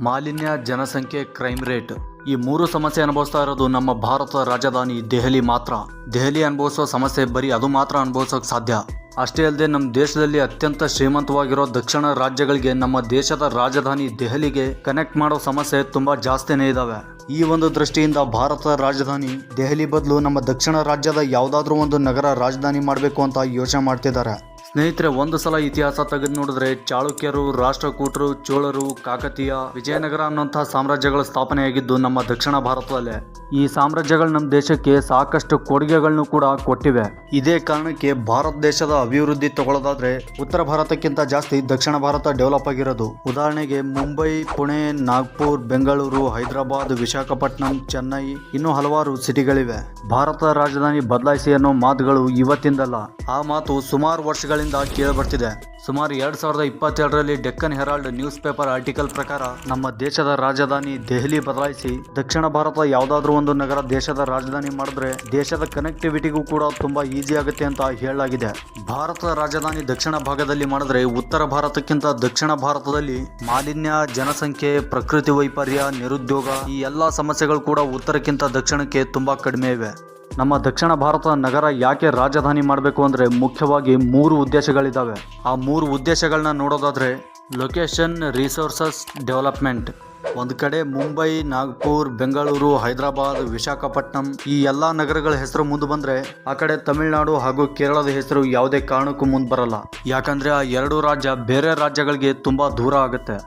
ಮಾಲಿನ್ಯ, ಜನಸಂಖ್ಯೆ crime rate ಈ ಮೂರು ಸಮಸ್ಯೆ ಅನುಭವಿಸ್ತಾ ಇರೋದು ನಮ್ಮ ಭಾರತದ ರಾಜಧಾನಿ ದೆಹಲಿ ಮಾತ್ರ. ದೆಹಲಿ ಅನುಭವಿಸೋ ಸಮಸ್ಯೆ ಬರೀ ಅದು ಮಾತ್ರ ಅನುಭವಿಸೋಕೆ ಸಾಧ್ಯ. ಅಷ್ಟೇ ಅಲ್ಲದೆ ನಮ್ಮ ದೇಶದಲ್ಲಿ ಅತ್ಯಂತ ಶ್ರೀಮಂತವಾಗಿರೋ ದಕ್ಷಿಣ ರಾಜ್ಯಗಳಿಗೆ ನಮ್ಮ ದೇಶದ ರಾಜಧಾನಿ ದೆಹಲಿಗೆ ಕನೆಕ್ಟ್ ಮಾಡೋ ಸಮಸ್ಯೆ ತುಂಬ ಜಾಸ್ತಿನೇ ಇದ್ದಾವೆ ಈ ಒಂದು ದೃಷ್ಟಿಯಿಂದ ಭಾರತದ ರಾಜಧಾನಿ ದೆಹಲಿ ಬದಲು ನಮ್ಮ ದಕ್ಷಿಣ ರಾಜ್ಯದ ಯಾವುದಾದ್ರೂ ಒಂದು ನಗರ ರಾಜಧಾನಿ ಮಾಡಬೇಕು ಅಂತ ಯೋಚನೆ ಮಾಡ್ತಿದ್ದಾರೆ. ಸ್ನೇಹಿತರೆ, ಒಂದು ಸಲ ಇತಿಹಾಸ ತೆಗೆದು ನೋಡಿದ್ರೆ ಚಾಳುಕ್ಯರು, ರಾಷ್ಟ್ರಕೂಟರು, ಚೋಳರು, ಕಾಕತೀಯ, ವಿಜಯನಗರ ಅನ್ನುವಂತಹ ಸಾಮ್ರಾಜ್ಯಗಳ ಸ್ಥಾಪನೆಯಾಗಿದ್ದು ನಮ್ಮ ದಕ್ಷಿಣ ಭಾರತದಲ್ಲೇ. ಈ ಸಾಮ್ರಾಜ್ಯಗಳು ನಮ್ಮ ದೇಶಕ್ಕೆ ಸಾಕಷ್ಟು ಕೊಡುಗೆಗಳನ್ನು ಕೂಡ ಕೊಟ್ಟಿವೆ. ಇದೇ ಕಾರಣಕ್ಕೆ ಭಾರತ ದೇಶದ ಅಭಿವೃದ್ಧಿ ತಗೊಳ್ಳೋದಾದ್ರೆ ಉತ್ತರ ಭಾರತಕ್ಕಿಂತ ಜಾಸ್ತಿ ದಕ್ಷಿಣ ಭಾರತ ಡೆವಲಪ್ ಆಗಿರೋದು. ಉದಾಹರಣೆಗೆ ಮುಂಬೈ, ಪುಣೆ, ನಾಗ್ಪುರ್, ಬೆಂಗಳೂರು, ಹೈದರಾಬಾದ್, ವಿಶಾಖಪಟ್ಟಣಂ, ಚೆನ್ನೈ ಇನ್ನೂ ಹಲವಾರು ಸಿಟಿಗಳಿವೆ. ಭಾರತ ರಾಜಧಾನಿ ಬದಲಾಯಿಸಿ ಅನ್ನೋ ಮಾತುಗಳು ಇವತ್ತಿಂದಲ್ಲ. ಆ ಮಾತು ಸುಮಾರು ವರ್ಷಗಳಿಂದ ಕೇಳಿ ಬರ್ತಿದೆ ಸುಮಾರು ಎರಡ್ ಸಾವಿರದ ಇಪ್ಪತ್ತೆರಡರಲ್ಲಿ Deccan Herald news paper article ಪ್ರಕಾರ ನಮ್ಮ ದೇಶದ ರಾಜಧಾನಿ ದೆಹಲಿ ಬದಲಾಯಿಸಿ ದಕ್ಷಿಣ ಭಾರತ ಯಾವುದಾದ್ರೂ ಒಂದು ನಗರ ದೇಶದ ರಾಜಧಾನಿ ಮಾಡಿದ್ರೆ ದೇಶದ ಕನೆಕ್ಟಿವಿಟಿಗೂ ಕೂಡ ತುಂಬಾ ಈಸಿ ಆಗುತ್ತೆ ಅಂತ ಹೇಳಲಾಗಿದೆ. ಭಾರತದ ರಾಜಧಾನಿ ದಕ್ಷಿಣ ಭಾಗದಲ್ಲಿ ಮಾಡಿದ್ರೆ ಉತ್ತರ ಭಾರತಕ್ಕಿಂತ ದಕ್ಷಿಣ ಭಾರತದಲ್ಲಿ ಮಾಲಿನ್ಯ, ಜನಸಂಖ್ಯೆ, ಪ್ರಕೃತಿ ವೈಪರ್ಯ, ನಿರುದ್ಯೋಗ ಈ ಎಲ್ಲಾ ಸಮಸ್ಯೆಗಳು ಕೂಡ ಉತ್ತರಕ್ಕಿಂತ ದಕ್ಷಿಣಕ್ಕೆ ತುಂಬಾ ಕಡಿಮೆ ಇವೆ. ನಮ್ಮ ದಕ್ಷಿಣ ಭಾರತ ನಗರ ಯಾಕೆ ರಾಜಧಾನಿ ಮಾಡಬೇಕು ಅಂದರೆ ಮುಖ್ಯವಾಗಿ ಮೂರು ಉದ್ದೇಶಗಳಿದ್ದಾವೆ. ಆ ಮೂರು ಉದ್ದೇಶಗಳನ್ನ ನೋಡೋದಾದರೆ ಲೊಕೇಶನ್ ರಿಸೋರ್ಸಸ್ ಡೆವಲಪ್ಮೆಂಟ್ ಒಂದು ಕಡೆ ಮುಂಬೈ, ನಾಗ್ಪುರ್, ಬೆಂಗಳೂರು, ಹೈದರಾಬಾದ್, ವಿಶಾಖಪಟ್ಟಣಂ ಈ ಎಲ್ಲ ನಗರಗಳ ಹೆಸರು ಮುಂದೆ ಬಂದ್ರೆ ಆ ಕಡೆ ತಮಿಳುನಾಡು ಹಾಗೂ ಕೇರಳದ ಹೆಸರು ಯಾವುದೇ ಕಾರಣಕ್ಕೂ ಮುಂದೆ ಬರಲ್ಲ. ಯಾಕಂದ್ರೆ ಆ ಎರಡು ರಾಜ್ಯ ಬೇರೆ ರಾಜ್ಯಗಳಿಗೆ ತುಂಬಾ ದೂರ ಆಗುತ್ತೆ.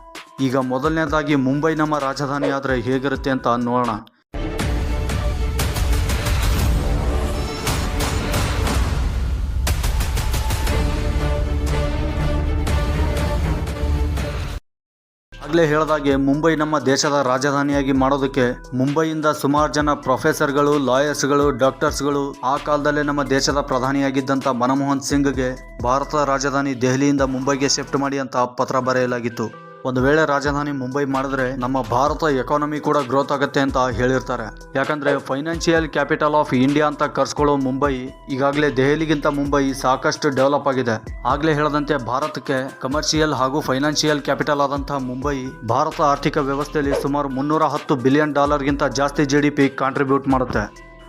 ಈಗ ಮೊದಲನೇದಾಗಿ ಮುಂಬೈ ನಮ್ಮ ರಾಜಧಾನಿ ಆದರೆ ಹೇಗಿರುತ್ತೆ ಅಂತ ನೋಡೋಣ. ಆಗಲೇ ಹೇಳಿದಾಗೆ ಮುಂಬೈ ನಮ್ಮ ದೇಶದ ರಾಜಧಾನಿಯಾಗಿ ಮಾಡೋದಕ್ಕೆ ಮುಂಬೈಯಿಂದ ಸುಮಾರು ಜನ ಪ್ರೊಫೆಸರ್ಗಳು, ಲಾಯರ್ಸ್ಗಳು, ಡಾಕ್ಟರ್ಸ್ಗಳು ಆ ಕಾಲದಲ್ಲೇ ನಮ್ಮ ದೇಶದ ಪ್ರಧಾನಿಯಾಗಿದ್ದಂಥ ಮನಮೋಹನ್ ಸಿಂಗ್ಗೆ ಭಾರತದ ರಾಜಧಾನಿ ದೆಹಲಿಯಿಂದ ಮುಂಬೈಗೆ ಶಿಫ್ಟ್ ಮಾಡಿ ಅಂತ ಪತ್ರ ಬರೆಯಲಾಗಿತ್ತು. ಒಂದು ವೇಳೆ ರಾಜಧಾನಿ ಮುಂಬೈ ಮಾಡಿದ್ರೆ ನಮ್ಮ ಭಾರತ ಎಕಾನಮಿ ಕೂಡ ಗ್ರೋತ್ ಆಗುತ್ತೆ ಅಂತ ಹೇಳಿರ್ತಾರೆ. ಯಾಕಂದ್ರೆ ಫೈನಾನ್ಷಿಯಲ್ ಕ್ಯಾಪಿಟಲ್ ಆಫ್ ಇಂಡಿಯಾ ಅಂತ ಕರ್ಸ್ಕೊಳ್ಳೋ ಮುಂಬೈ, ಈಗಾಗಲೇ ದೆಹಲಿಗಿಂತ ಮುಂಬೈ ಸಾಕಷ್ಟು ಡೆವಲಪ್ ಆಗಿದೆ. ಆಗ್ಲೇ ಹೇಳದಂತೆ ಭಾರತಕ್ಕೆ ಕಮರ್ಷಿಯಲ್ ಹಾಗೂ ಫೈನಾನ್ಷಿಯಲ್ ಕ್ಯಾಪಿಟಲ್ ಆದಂತಹ ಮುಂಬೈ, ಭಾರತ ಆರ್ಥಿಕ ವ್ಯವಸ್ಥೆಯಲ್ಲಿ ಸುಮಾರು ಮುನ್ನೂರ ಹತ್ತು ಬಿಲಿಯನ್ ಡಾಲರ್ಗಿಂತ ಜಾಸ್ತಿ ಜಿ ಡಿ ಪಿ ಕಾಂಟ್ರಿಬ್ಯೂಟ್ ಮಾಡುತ್ತೆ.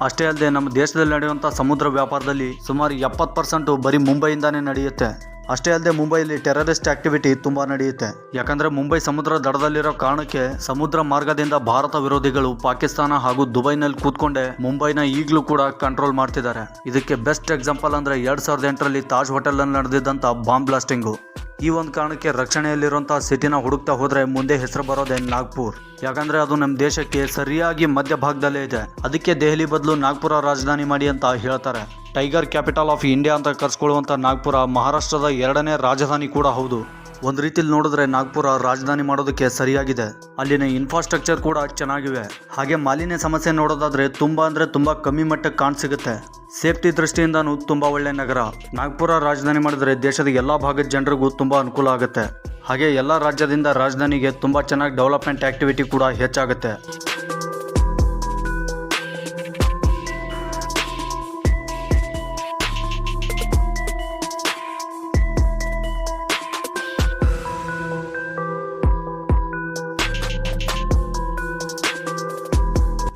ಅಷ್ಟೇ ಅಲ್ಲದೆ ನಮ್ಮ ದೇಶದಲ್ಲಿ ನಡೆಯುವಂಥ ಸಮುದ್ರ ವ್ಯಾಪಾರದಲ್ಲಿ ಸುಮಾರು ಎಪ್ಪತ್ತು ಪರ್ಸೆಂಟು ಬರೀ ಮುಂಬೈಯಿಂದಾನೇ ನಡೆಯುತ್ತೆ. ಅಷ್ಟೇ ಅಲ್ಲದೆ ಮುಂಬೈಯಲ್ಲಿ ಟೆರರಿಸ್ಟ್ ಆಕ್ಟಿವಿಟಿ ತುಂಬಾ ನಡೆಯುತ್ತೆ. ಯಾಕಂದ್ರೆ ಮುಂಬೈ ಸಮುದ್ರ ದಡದಲ್ಲಿರೋ ಕಾರಣಕ್ಕೆ ಸಮುದ್ರ ಮಾರ್ಗದಿಂದ ಭಾರತ ವಿರೋಧಿಗಳು ಪಾಕಿಸ್ತಾನ ಹಾಗೂ ದುಬೈನಲ್ಲಿ ಕೂತ್ಕೊಂಡೆ ಮುಂಬೈನ ಈಗಲೂ ಕೂಡ ಕಂಟ್ರೋಲ್ ಮಾಡ್ತಿದ್ದಾರೆ. ಇದಕ್ಕೆ ಬೆಸ್ಟ್ ಎಕ್ಸಾಂಪಲ್ ಅಂದ್ರೆ ಎರಡು ಸಾವಿರದ ಎಂಟರಲ್ಲಿ ತಾಜ್ ಹೋಟೆಲ್ನಲ್ಲಿ ನಡೆದಿದ್ದಂಥ ಬಾಂಬ್ ಬ್ಲಾಸ್ಟಿಂಗು ಈ ಒಂದು ಕಾರಣಕ್ಕೆ ರಕ್ಷಣೆಯಲ್ಲಿರುವಂತಹ ಸಿಟಿನ ಹುಡುಕ್ತಾ ಹೋದ್ರೆ ಮುಂದೆ ಹೆಸರು ಬರೋದೇ ನಾಗ್ಪುರ್. ಯಾಕಂದ್ರೆ ಅದು ನಮ್ಮ ದೇಶಕ್ಕೆ ಸರಿಯಾಗಿ ಮಧ್ಯಭಾಗದಲ್ಲೇ ಇದೆ. ಅದಕ್ಕೆ ದೆಹಲಿ ಬದಲು ನಾಗ್ಪುರ ರಾಜಧಾನಿ ಮಾಡಿ ಅಂತ ಹೇಳ್ತಾರೆ. ಟೈಗರ್ ಕ್ಯಾಪಿಟಲ್ ಆಫ್ ಇಂಡಿಯಾ ಅಂತ ಕರ್ಸ್ಕೊಳ್ಳುವಂಥ ನಾಗ್ಪುರ ಮಹಾರಾಷ್ಟ್ರದ ಎರಡನೇ ರಾಜಧಾನಿ ಕೂಡ ಹೌದು. ಒಂದು ರೀತಿಲಿ ನೋಡಿದ್ರೆ ನಾಗ್ಪುರ ರಾಜಧಾನಿ ಮಾಡೋದಕ್ಕೆ ಸರಿಯಾಗಿದೆ. ಅಲ್ಲಿನ ಇನ್ಫ್ರಾಸ್ಟ್ರಕ್ಚರ್ ಕೂಡ ಚೆನ್ನಾಗಿವೆ. ಹಾಗೆ ಮಾಲಿನ್ಯ ಸಮಸ್ಯೆ ನೋಡೋದಾದ್ರೆ ತುಂಬಾ ಅಂದ್ರೆ ತುಂಬಾ ಕಮ್ಮಿ ಮಟ್ಟಕ್ಕೆ ಕಾಣ್ ಸಿಗುತ್ತೆ ಸೇಫ್ಟಿ ದೃಷ್ಟಿಯಿಂದನೂ ತುಂಬ ಒಳ್ಳೆ ನಗರ. ನಾಗ್ಪುರ ರಾಜಧಾನಿ ಮಾಡಿದರೆ ದೇಶದ ಎಲ್ಲಾ ಭಾಗದ ಜನರಿಗೂ ತುಂಬಾ ಅನುಕೂಲ ಆಗುತ್ತೆ. ಹಾಗೆ ಎಲ್ಲ ರಾಜ್ಯದಿಂದ ರಾಜಧಾನಿಗೆ ತುಂಬಾ ಚೆನ್ನಾಗಿ ಡೆವಲಪ್ಮೆಂಟ್ ಆಕ್ಟಿವಿಟಿ ಕೂಡ ಹೆಚ್ಚಾಗುತ್ತೆ.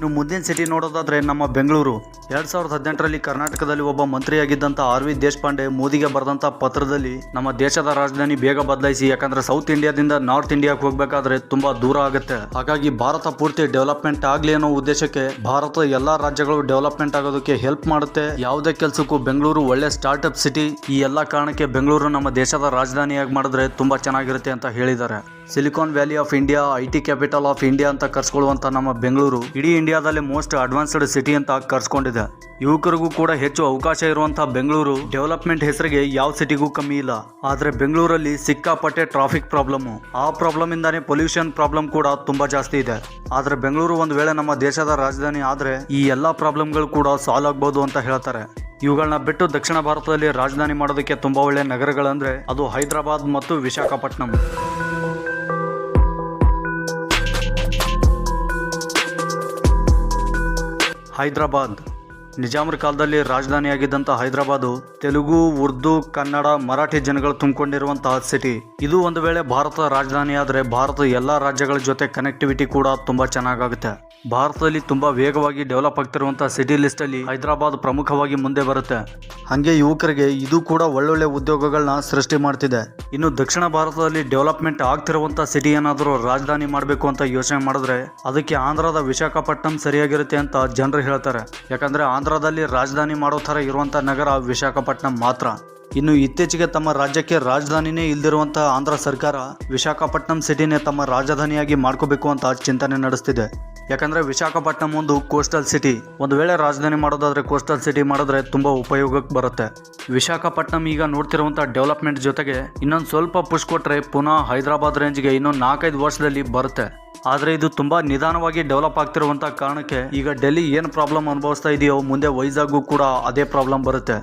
ಇನ್ನು ಮುಂದಿನ ಸಿಟಿ ನೋಡೋದಾದರೆ ನಮ್ಮ ಬೆಂಗಳೂರು. ಎರಡು ಸಾವಿರದ ಹದಿನೆಂಟರಲ್ಲಿ ಕರ್ನಾಟಕದಲ್ಲಿ ಒಬ್ಬ ಮಂತ್ರಿಯಾಗಿದ್ದಂಥ ಆರ್ ವಿ ದೇಶಪಾಂಡೆ ಮೋದಿಗೆ ಬರೆದಂಥ ಪತ್ರದಲ್ಲಿ ನಮ್ಮ ದೇಶದ ರಾಜಧಾನಿ ಬೇಗ ಬದಲಾಯಿಸಿ, ಯಾಕಂದ್ರೆ ಸೌತ್ ಇಂಡಿಯಾದಿಂದ ನಾರ್ತ್ ಇಂಡಿಯಾಕ್ಕೆ ಹೋಗಬೇಕಾದ್ರೆ ತುಂಬಾ ದೂರ ಆಗುತ್ತೆ. ಹಾಗಾಗಿ ಭಾರತ ಪೂರ್ತಿ ಡೆವಲಪ್ಮೆಂಟ್ ಆಗಲಿ ಅನ್ನೋ ಉದ್ದೇಶಕ್ಕೆ ಭಾರತ ಎಲ್ಲ ರಾಜ್ಯಗಳು ಡೆವಲಪ್ಮೆಂಟ್ ಆಗೋದಕ್ಕೆ ಹೆಲ್ಪ್ ಮಾಡುತ್ತೆ. ಯಾವುದೇ ಕೆಲಸಕ್ಕೂ ಬೆಂಗಳೂರು ಒಳ್ಳೆ ಸ್ಟಾರ್ಟ್ಅಪ್ ಸಿಟಿ ಈ ಎಲ್ಲ ಕಾರಣಕ್ಕೆ ಬೆಂಗಳೂರು ನಮ್ಮ ದೇಶದ ರಾಜಧಾನಿಯಾಗಿ ಮಾಡಿದ್ರೆ ತುಂಬಾ ಚೆನ್ನಾಗಿರುತ್ತೆ ಅಂತ ಹೇಳಿದ್ದಾರೆ. Silicon Valley of India, I T capital of India ಅಂತ ಕರ್ಸ್ಕೊಳ್ಳುವಂಥ ನಮ್ಮ ಬೆಂಗಳೂರು ಇಡೀ ಇಂಡಿಯಾದಲ್ಲಿ ಮೋಸ್ಟ್ ಅಡ್ವಾನ್ಸ್ಡ್ ಸಿಟಿ ಅಂತ ಕರ್ಸ್ಕೊಂಡಿದೆ. ಯುವಕರಿಗೂ ಕೂಡ ಹೆಚ್ಚು ಅವಕಾಶ ಇರುವಂತಹ ಬೆಂಗಳೂರು ಡೆವಲಪ್ಮೆಂಟ್ ಹೆಸರಿಗೆ ಯಾವ ಸಿಟಿಗೂ ಕಮ್ಮಿ ಇಲ್ಲ. ಆದ್ರೆ ಬೆಂಗಳೂರಲ್ಲಿ ಸಿಕ್ಕಾಪಟ್ಟೆ ಟ್ರಾಫಿಕ್ ಪ್ರಾಬ್ಲಮ್ ಆ ಪ್ರಾಬ್ಲಮ್ ಇಂದಾನೆ ಪೊಲ್ಯೂಷನ್ ಪ್ರಾಬ್ಲಮ್ ಕೂಡ ತುಂಬಾ ಜಾಸ್ತಿ ಇದೆ. ಆದ್ರೆ ಬೆಂಗಳೂರು ಒಂದು ವೇಳೆ ನಮ್ಮ ದೇಶದ ರಾಜಧಾನಿ ಆದ್ರೆ ಈ ಎಲ್ಲಾ ಪ್ರಾಬ್ಲಮ್ಗಳು ಕೂಡ ಸಾಲ್ವ್ ಆಗ್ಬೋದು ಅಂತ ಹೇಳ್ತಾರೆ. ಇವುಗಳನ್ನ ಬಿಟ್ಟು ದಕ್ಷಿಣ ಭಾರತದಲ್ಲಿ ರಾಜಧಾನಿ ಮಾಡೋದಕ್ಕೆ ತುಂಬಾ ಒಳ್ಳೆ ನಗರಗಳಂದ್ರೆ ಅದು ಹೈದರಾಬಾದ್ ಮತ್ತು ವಿಶಾಖಪಟ್ಟಣಂ ಹೈದರಾಬಾದ್ ನಿಜಾಮರ ಕಾಲದಲ್ಲಿ ರಾಜಧಾನಿಯಾಗಿದ್ದಂಥ ಹೈದರಾಬಾದು, ತೆಲುಗು, ಉರ್ದು, ಕನ್ನಡ, ಮರಾಠಿ ಜನಗಳು ತುಂಬಿಕೊಂಡಿರುವಂತಹ ಸಿಟಿ. ಇದು ಒಂದು ವೇಳೆ ಭಾರತದ ರಾಜಧಾನಿ ಆದರೆ ಭಾರತದ ಎಲ್ಲ ರಾಜ್ಯಗಳ ಜೊತೆ ಕನೆಕ್ಟಿವಿಟಿ ಕೂಡ ತುಂಬಾ ಚೆನ್ನಾಗಾಗುತ್ತೆ. ಭಾರತದಲ್ಲಿ ತುಂಬಾ ವೇಗವಾಗಿ ಡೆವಲಪ್ ಆಗ್ತಿರುವಂತಹ ಸಿಟಿ ಲಿಸ್ಟ್ ಅಲ್ಲಿ ಹೈದರಾಬಾದ್ ಪ್ರಮುಖವಾಗಿ ಮುಂದೆ ಬರುತ್ತೆ. ಹಾಗೆ ಯುವಕರಿಗೆ ಇದು ಕೂಡ ಒಳ್ಳೊಳ್ಳೆ ಉದ್ಯೋಗಗಳನ್ನ ಸೃಷ್ಟಿ ಮಾಡ್ತಿದೆ. ಇನ್ನು ದಕ್ಷಿಣ ಭಾರತದಲ್ಲಿ ಡೆವಲಪ್ಮೆಂಟ್ ಆಗ್ತಿರುವಂತಹ ಸಿಟಿ ಏನಾದರೂ ರಾಜಧಾನಿ ಮಾಡಬೇಕು ಅಂತ ಯೋಚನೆ ಮಾಡಿದ್ರೆ ಅದಕ್ಕೆ ಆಂಧ್ರದ ವಿಶಾಖಪಟ್ಟಣಂ ಸರಿಯಾಗಿರುತ್ತೆ ಅಂತ ಜನರು ಹೇಳ್ತಾರೆ. ಯಾಕಂದ್ರೆ ಆಂಧ್ರದಲ್ಲಿ ರಾಜಧಾನಿ ಮಾಡೋ ಥರ ಇರುವಂಥ ನಗರ ವಿಶಾಖಪಟ್ಟಣಂ ಮಾತ್ರ. ಇನ್ನು ಇತ್ತೀಚೆಗೆ ತಮ್ಮ ರಾಜ್ಯಕ್ಕೆ ರಾಜಧಾನಿನೇ ಇಲ್ದಿರುವಂತಹ ಆಂಧ್ರ ಸರ್ಕಾರ ವಿಶಾಖಪಟ್ಟಣಂ ಸಿಟಿನೇ ತಮ್ಮ ರಾಜಧಾನಿಯಾಗಿ ಮಾಡ್ಕೋಬೇಕು ಅಂತ ಚಿಂತನೆ ನಡೆಸ್ತಿದೆ. ಯಾಕಂದ್ರೆ ವಿಶಾಖಪಟ್ಟಣಂ ಒಂದು ಕೋಸ್ಟಲ್ ಸಿಟಿ ಒಂದು ವೇಳೆ ರಾಜಧಾನಿ ಮಾಡೋದಾದ್ರೆ ಕೋಸ್ಟಲ್ ಸಿಟಿ ಮಾಡಿದ್ರೆ ತುಂಬಾ ಉಪಯೋಗಕ್ಕೆ ಬರುತ್ತೆ. ವಿಶಾಖಪಟ್ಟಣಂ ಈಗ ನೋಡ್ತಿರುವಂತಹ ಡೆವಲಪ್ಮೆಂಟ್ ಜೊತೆಗೆ ಇನ್ನೊಂದು ಸ್ವಲ್ಪ ಪುಷ್ ಕೊಟ್ಟರೆ ಪುನಃ ಹೈದರಾಬಾದ್ ರೇಂಜ್ಗೆ ಇನ್ನೊಂದು ನಾಲ್ಕೈದು ವರ್ಷದಲ್ಲಿ ಬರುತ್ತೆ. ಆದರೆ ಇದು ತುಂಬಾ ನಿಧಾನವಾಗಿ ಡೆವಲಪ್ ಆಗ್ತಿರುವಂಥ ಕಾರಣಕ್ಕೆ ಈಗ ಡೆಲ್ಲಿ ಏನು ಪ್ರಾಬ್ಲಮ್ ಅನುಭವಿಸ್ತಾ ಇದೆಯೋ ಮುಂದೆ ವೈಜಾಗ್ಗೂ ಕೂಡ ಅದೇ ಪ್ರಾಬ್ಲಮ್ ಬರುತ್ತೆ.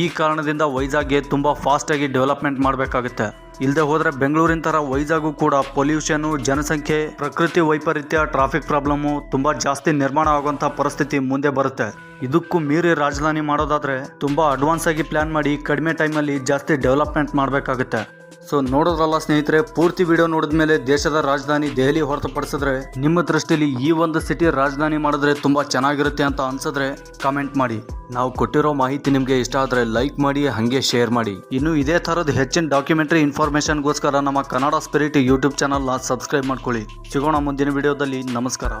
ಈ ಕಾರಣದಿಂದ ವೈಜಾಗ್ಗೆ ತುಂಬಾ ಫಾಸ್ಟ್ ಆಗಿ ಡೆವಲಪ್ಮೆಂಟ್ ಮಾಡಬೇಕಾಗುತ್ತೆ. ಇಲ್ಲದೆ ಹೋದರೆ ಬೆಂಗಳೂರಿನ ತರ ವೈಜಾಗು ಕೂಡ ಪೊಲ್ಯೂಷನ್, ಜನಸಂಖ್ಯೆ, ಪ್ರಕೃತಿ ವೈಪರೀತ್ಯ, ಟ್ರಾಫಿಕ್ ಪ್ರಾಬ್ಲಮ್ಮು ತುಂಬಾ ಜಾಸ್ತಿ ನಿರ್ಮಾಣ ಆಗುವಂಥ ಪರಿಸ್ಥಿತಿ ಮುಂದೆ ಬರುತ್ತೆ. ಇದಕ್ಕೂ ಮೀರಿ ರಾಜಧಾನಿ ಮಾಡೋದಾದ್ರೆ ತುಂಬಾ ಅಡ್ವಾನ್ಸ್ ಆಗಿ ಪ್ಲಾನ್ ಮಾಡಿ ಕಡಿಮೆ ಟೈಮಲ್ಲಿ ಜಾಸ್ತಿ ಡೆವಲಪ್ಮೆಂಟ್ ಮಾಡಬೇಕಾಗುತ್ತೆ. ಸೊ ನೋಡೋದ್ರಲ್ಲ ಸ್ನೇಹಿತರೆ, ಪೂರ್ತಿ ವಿಡಿಯೋ ನೋಡಿದ ಮೇಲೆ ದೇಶದ ರಾಜಧಾನಿ ದೆಹಲಿ ಹೊರತುಪಡಿಸಿದ್ರೆ, ನಿಮ್ಮ ದೃಷ್ಟಿಯಲ್ಲಿ ಈ ಒಂದು ಸಿಟಿ ರಾಜಧಾನಿ ಮಾಡಿದ್ರೆ ತುಂಬಾ ಚೆನ್ನಾಗಿರುತ್ತೆ ಅಂತ ಅನ್ಸಿದ್ರೆ ಕಾಮೆಂಟ್ ಮಾಡಿ. ನಾವು ಕೊಟ್ಟಿರೋ ಮಾಹಿತಿ ನಿಮಗೆ ಇಷ್ಟ ಆದರೆ ಲೈಕ್ ಮಾಡಿ, ಹಾಗೆ ಶೇರ್ ಮಾಡಿ. ಇನ್ನು ಇದೇ ಥರದ ಹೆಚ್ಚಿನ ಡಾಕ್ಯುಮೆಂಟ್ರಿ ಇನ್ಫಾರ್ಮೇಷನ್ಗೋಸ್ಕರ ನಮ್ಮ ಕನ್ನಡ ಸ್ಪಿರಿಟ್ ಯೂಟ್ಯೂಬ್ ಚಾನಲ್ನ ಸಬ್ಸ್ಕ್ರೈಬ್ ಮಾಡ್ಕೊಳ್ಳಿ. ಸಿಗೋಣ ಮುಂದಿನ ವಿಡಿಯೋದಲ್ಲಿ ನಮಸ್ಕಾರ.